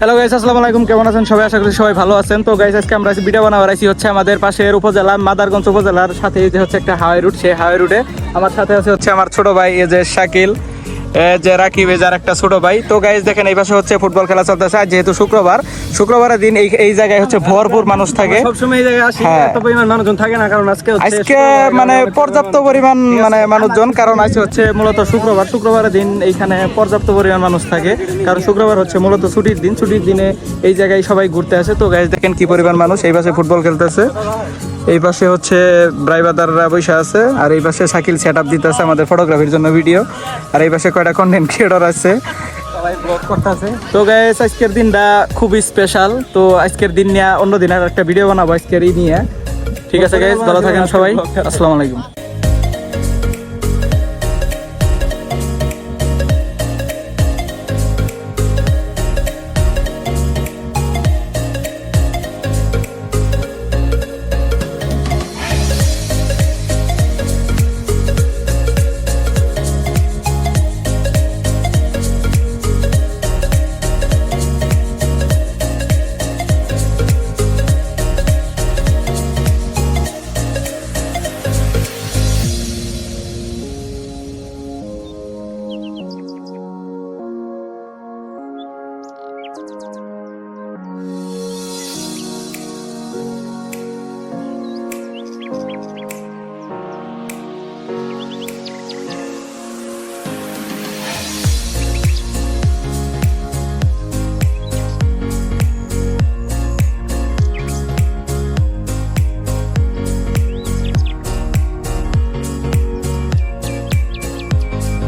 Hello guys আসসালামু আলাইকুম। কেমন আছেন? সবাই আশা করি সবাই ভালো আছেন। তো গাইস আজকে আমরা ভিডিও বানাবার আইছি হচ্ছে আমাদের পাশের উপজেলা মাদারগঞ্জ উপজেলার সাথে যে হচ্ছে একটা হাওয়াই রুট সেই হাওয়াই রুটে আমার সাথে আছে হচ্ছে আমার ছোট ভাই, এই যে শাকিল। যে রাকিব এই যার একটা ছোট ভাই। তো গাইস দেখেন এই পাশে হচ্ছে ফুটবল খেলা চলতেছে। আর যেহেতু শুক্রবার শুক্রবারের দিন এই এই জায়গায় হচ্ছে ভরপুর মানুষ থাকে। এই জায়গায় আসি হ্যাঁ। এত পরিমাণ মানুষজন থাকে না কারণ আজকে মানে পর্যাপ্ত পরিমাণ মানে মানুষজন কারণ আজকে হচ্ছে মূলত শুক্রবার। শুক্রবারের দিন এইখানে পর্যাপ্ত পরিমাণ মানুষ থাকে কারণ শুক্রবার হচ্ছে মূলত ছুটির দিন। ছুটির দিনে এই জায়গায় সবাই ঘুরতে আসে। তো গাইজ দেখেন কি পরিমাণ মানুষ এই পাশে ফুটবল খেলতেছে। এই পাশে হচ্ছে ব্রাইবাদাররা বসে আছে আর এই পাশে শাকিল সেট আপ দিতেছে আমাদের ফটোগ্রাফির জন্য ভিডিও আর এই পাশে কয়টা কন্টেন্ট ক্রিয়েটর আছে। তো গাইস আজকের দিনটা খুবই স্পেশাল তো আজকের দিন নিয়ে অন্য দিন আর একটা ভিডিও বানাবো আজকের এই নিয়ে। ঠিক আছে গাইস ভালো থাকেন সবাই। আসসালামু আলাইকুম।